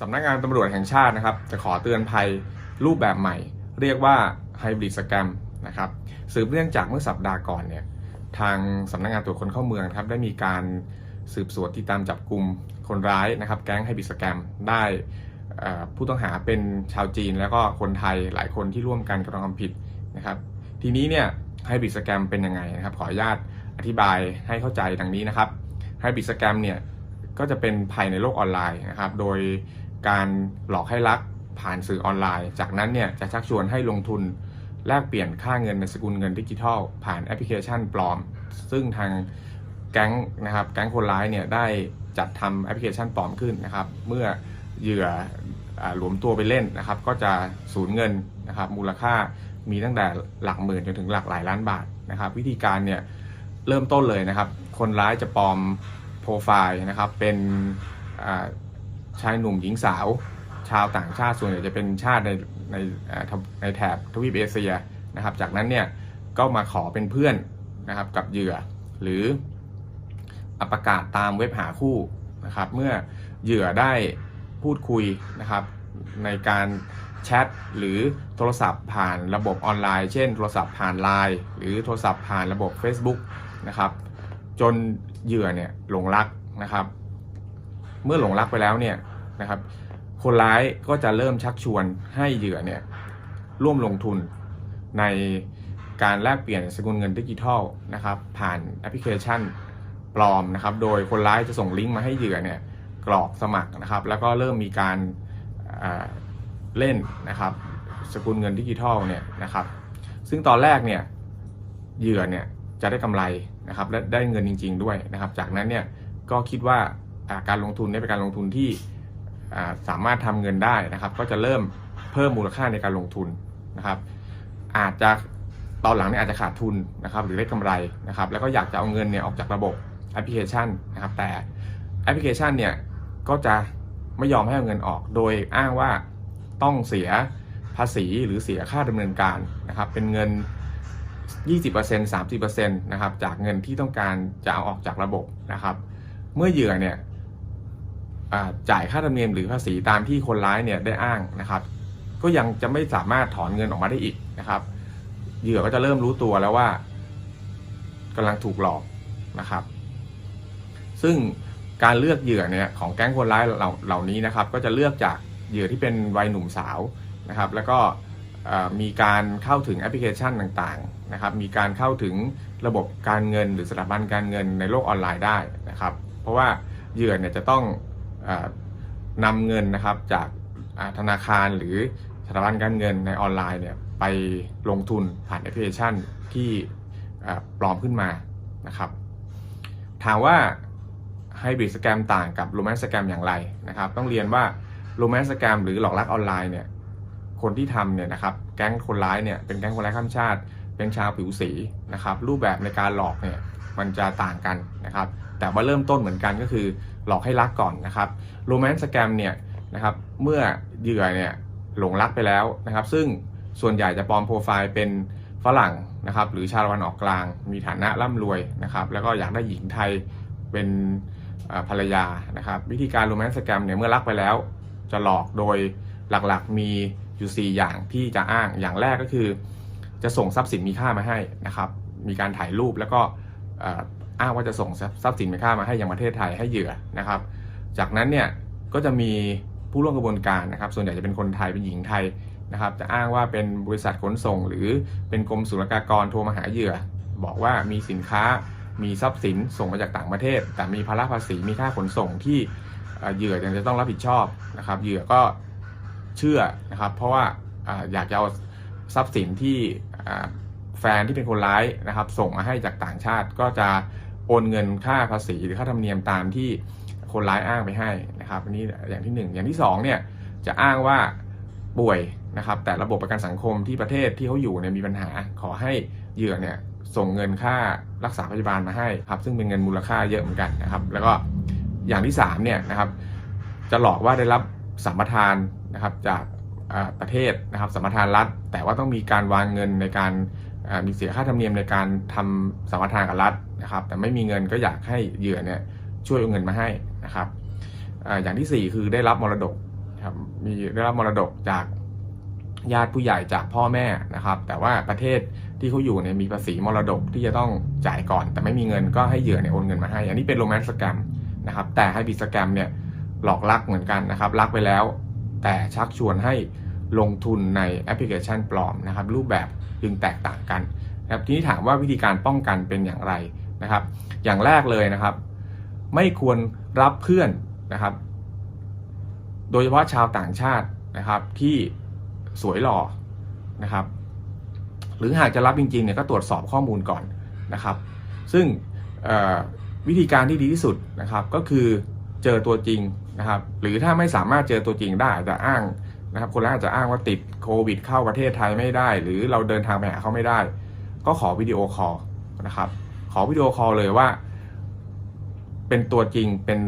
สำนักงานตำรวจแห่งชาตินะครับ จะขอเตือนภัยรูปแบบใหม่ เรียกว่าไฮบริดสแกมนะครับสืบเนื่องจากเมื่อสัปดาห์ก่อนเนี่ยทางสำนักงานตรวจคนเข้าเมืองครับได้มีการสืบสวนติดตามจับกลุ่มคนร้ายนะครับ แก๊งไฮบริดสแกมได้ผู้ต้องหาเป็นชาวจีนแล้วก็คนไทยหลายคนที่ร่วมกันกระทำความผิดนะครับ ทีนี้เนี่ยไฮบริดสแกมเป็นยังไงนะครับ ขออนุญาตอธิบายให้เข้าใจดังนี้นะครับไฮบริดสแกมเนี่ยก็จะเป็นภัยในโลกออนไลน์นะครับ โดย การหลอกให้รักผ่านสื่อออนไลน์ จากนั้นเนี่ยจะชักชวนให้ลงทุนแลกเปลี่ยนค่าเงินในสกุลเงินดิจิทัล ผ่านแอปพลิเคชันปลอม ซึ่งทางแก๊งนะครับแก๊งคนร้ายเนี่ยได้จัดทำแอปพลิเคชันปลอมขึ้นนะครับ เมื่อเหยื่ออหลวมตัวไปเล่นนะครับ ก็จะสูญเงินนะครับมูลค่ามีตั้งแต่หลักหมื่นจนถึงหลักหลายล้านบาทนะครับ วิธีการเนี่ยเริ่มต้นเลยนะครับ คนร้ายจะปลอมโปรไฟล์นะครับเป็น ชายหนุ่มหญิงสาว ชาวต่างชาติส่วนใหญ่จะเป็นชาติในในในแถบทวีปเอเชียนะครับ จากนั้นเนี่ยก็มาขอเป็นเพื่อนนะครับกับเหยื่อ หรืออประกาศตามเว็บหาคู่นะครับเมื่อเหยื่อได้พูดคุยนะครับในการแชทหรือโทรศัพท์ผ่านระบบออนไลน์ เช่น โทรศัพท์ผ่าน Line หรือโทรศัพท์ผ่านระบบ Facebook นะครับจนเหยื่อเนี่ยหลงรักนะครับ เมื่อหลงรักไปแล้วเนี่ย นะครับ คนร้ายก็จะเริ่มชักชวนให้เหยื่อเนี่ยร่วมลงทุนในการแลกเปลี่ยนสกุลเงินดิจิทัลนะครับผ่านแอปพลิเคชันปลอมนะครับ โดยคนร้ายจะส่งลิงก์มาให้เหยื่อเนี่ยกรอกสมัครนะครับ แล้วก็เริ่มมีการเล่นนะครับ สกุลเงินดิจิทัลเนี่ยนะครับ ซึ่งตอนแรกเนี่ยเหยื่อเนี่ยจะได้กำไรนะครับและได้เงินจริง ๆ ด้วยนะครับ จากนั้นเนี่ยก็คิดว่าการลงทุนเนี่ยเป็นการลงทุนที่ สามารถทำเงินได้นะครับ ก็จะเริ่มเพิ่มมูลค่าในการลงทุนนะครับ อาจจะตอนหลังเนี่ยอาจจะขาดทุนนะครับ หรือได้กำไรนะครับ แล้วก็อยากจะเอาเงินเนี่ยออกจากระบบแอปพลิเคชันนะครับ แต่แอปพลิเคชันเนี่ยก็จะไม่ยอมให้เอาเงินออก โดยอ้างว่าต้องเสียภาษีหรือเสียค่าดำเนินการนะครับ เป็นเงิน 20% 30%นะครับ จากเงินที่ต้องการจะเอาออกจากระบบนะครับ เมื่อเหยื่อเนี่ย จ่ายค่าธรรมเนียมหรือภาษีตามที่คนร้ายเนี่ยได้อ้างนะครับ ก็ยังจะไม่สามารถถอนเงินออกมาได้อีกนะครับ เหยื่อก็จะเริ่มรู้ตัวแล้วว่ากำลังถูกหลอกนะครับ ซึ่งการเลือกเหยื่อเนี่ยของแก๊งคนร้ายเหล่านี้นะครับ ก็จะเลือกจากเหยื่อที่เป็นวัยหนุ่มสาวนะครับ แล้วก็มีการเข้าถึงแอปพลิเคชันต่างๆนะครับ มีการเข้าถึงระบบการเงิน หรือสถาบันการเงินในโลกออนไลน์ได้นะครับ เพราะว่าเหยื่อเนี่ยจะต้อง นำเงินนะครับจากธนาคารหรือสถาบันการเงินในออนไลน์เนี่ยไปลงทุนผ่านแอปพลิเคชันที่ปลอมขึ้นมานะครับ ถามว่าไฮบริดสแกมต่างกับโรแมนต์สแกมอย่างไรนะครับ ต้องเรียนว่าโรแมนต์สแกมหรือหลอกลักออนไลน์เนี่ยคนที่ทำเนี่ยนะครับแก๊งคนร้ายเนี่ยเป็นแก๊งคนร้ายข้ามชาติ เป็นชาวผิวสีนะครับรูปแบบในการหลอกเนี่ย มันจะต่างกันนะครับ แต่ว่าเริ่มต้นเหมือนกันก็คือหลอกให้รักก่อนนะครับโรแมนต์สแกมเนี่ยนะครับเมื่อเหยื่อเนี่ยหลงรักไปแล้วนะครับ ซึ่งส่วนใหญ่จะปลอมโปรไฟล์เป็นฝรั่งนะครับหรือชาวตะวันออกกลาง มีฐานะร่ำรวยนะครับแล้วก็อยากได้หญิงไทยเป็นภรรยานะครับ วิธีการโรแมนต์สแกมเนี่ยเมื่อรักไปแล้ว จะหลอกโดยหลักๆมีอยู่ 4 อย่างที่จะอ้างอย่างแรกก็คือ จะส่งทรัพย์สินมีค่ามาให้นะครับ มีการถ่ายรูปแล้วก็ อ้างว่าจะส่งทรัพย์สินมีค่ามาให้ยังประเทศไทยให้เหยื่อนะครับ จากนั้นเนี่ยก็จะมีผู้ร่วมกระบวนการนะครับ ส่วนใหญ่จะเป็นคนไทยเป็นหญิงไทยนะครับ จะอ้างว่าเป็นบริษัทขนส่ง หรือเป็นกรมศุลกากรโทรมาหาเหยื่อ บอกว่ามีสินค้ามีทรัพย์สินส่งมาจากต่างประเทศ แต่มีภาระภาษีมีค่าขนส่งที่เหยื่อยังจะต้องรับผิดชอบนะครับเหยื่อก็เชื่อนะครับ เพราะว่าอยากจะเอาทรัพย์สินที่ แฟนที่เป็นคนร้ายนะครับ ส่งมาให้จากต่างชาติ ก็จะโอนเงินค่าภาษีหรือค่าธรรมเนียมตามที่คนร้ายอ้างไปให้นะครับนนี้อย่างที่หนึ่งอย่างที่สองเนี่ยจะอ้างว่าป่วยนะครับแต่ระบบประกันสังคมที่ประเทศที่เขาอยู่เนี่ยมีปัญหาขอให้เหยื่อเนี่ยส่งเงินค่ารักษาพยาบาลมาให้ครับซึ่งเป็นเงินมูลค่าเยอะเหมือนกันนะครับ แล้วก็อย่างที่สามเนี่ยนะครับจะหลอกว่าได้รับสัมปทานนะครับจากประเทศนะครับสัมปทานรัฐ แต่ว่าต้องมีการวางเงินในการ มีเสียค่าธรรมเนียมในการทำสัมปทานกับรัฐนะครับ แต่ไม่มีเงินก็อยากให้เหยื่อเนี่ยช่วยเอาเงินมาให้นะครับออย่างที่สี่คือได้รับมรดกนะครับมีได้รับมรดกจากญาติผู้ใหญ่จากพ่อแม่นะครับ แต่ว่าประเทศที่เขาอยู่เนี่ยมีภาษีมรดกที่จะต้องจ่ายก่อน แต่ไม่มีเงินก็ให้เหยื่อเนี่ยโอนเงินมาให้ อันนี้เป็นโรแมนต์สแกมนะครับแต่ให้บิสแกมเนี่ยหลอกลักเหมือนกันนะครับลักไปแล้ว แต่ชักชวนให้ลงทุนในแอปพลิเคชันปลอมนะครับรูปแบบ จึงแตกต่างกันนะครับทีนี้ถามว่าวิธีการป้องกันเป็นอย่างไรนะครับ อย่างแรกเลยนะครับ ไม่ควรรับเพื่อนนะครับ โดยเฉพาะชาวต่างชาตินะครับที่สวยหล่อนะครับ หรือหากจะรับจริงๆเนี่ยก็ตรวจสอบข้อมูลก่อนนะครับ ซึ่งวิธีการที่ดีที่สุดนะครับ ก็คือเจอตัวจริงนะครับ หรือถ้าไม่สามารถเจอตัวจริงได้อาจจะอ้าง นะครับคนร้ายอาจจะอ้างว่าติดโควิด เข้าประเทศไทยไม่ได้ หรือเราเดินทางไปหาเขาไม่ได้ ก็ขอวิดีโอคอลนะครับ ขอวิดีโอคอลเลยว่า เป็นตัวจริงเป็น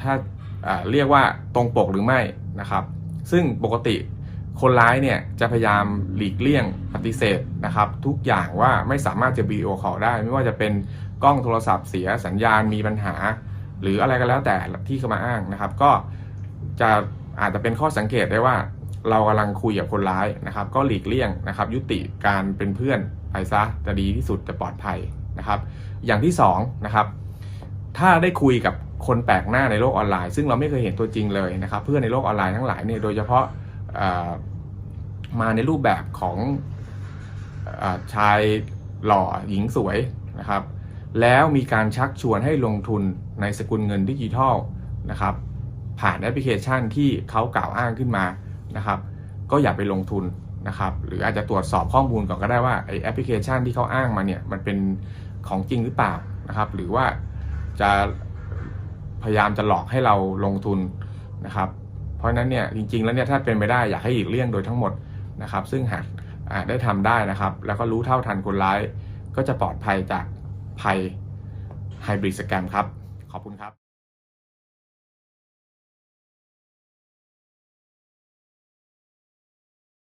ถ้าอ่าเรียกว่าตรงปกหรือไม่นะครับ ซึ่งปกติคนร้ายเนี่ยจะพยายามหลีกเลี่ยงปฏิเสธนะครับ ทุกอย่างว่าไม่สามารถจะวิดีโอคอลได้ ไม่ว่าจะเป็นกล้องโทรศัพท์เสียสัญญาณมีปัญหา หรืออะไรก็แล้วแต่ที่เขามาอ้างนะครับ ก็จะอาจจะเป็นข้อสังเกตได้ว่า เรากำลังคุยกับคนร้ายนะครับ ก็หลีกเลี่ยงนะครับ ยุติการเป็นเพื่อนไปซะจะดีที่สุดจะปลอดภัยนะครับ อย่างที่สองนะครับ ถ้าได้คุยกับคนแปลกหน้าในโลกออนไลน์ ซึ่งเราไม่เคยเห็นตัวจริงเลยนะครับ เพื่อนในโลกออนไลน์ทั้งหลายเนี่ยโดยเฉพาะมาในรูปแบบของอชายหล่อหญิงสวยนะครับ แล้วมีการชักชวนให้ลงทุนในสกุลเงินดิจิทัลนะครับ ผ่านแอปพลิเคชันที่เขากล่าวอ้างขึ้นมา นะครับ ก็อย่าไปลงทุนนะครับ หรืออาจจะตรวจสอบข้อมูลก่อนก็ได้ว่าไอแอปพลิเคชันที่เขาอ้างมาเนี่ยมันเป็นของจริงหรือเปล่านะครับ หรือว่าจะพยายามจะหลอกให้เราลงทุนนะครับ เพราะฉะนั้นเนี่ยจริง ๆ แล้วเนี่ยถ้าเป็นไปได้อยากให้หลีกเลี่ยงโดยทั้งหมดนะครับ ซึ่งหากได้ทำได้นะครับ แล้วก็รู้เท่าทันคนร้าย ก็จะปลอดภัยจากภัยไฮบริดสแกมครับ ขอบคุณครับ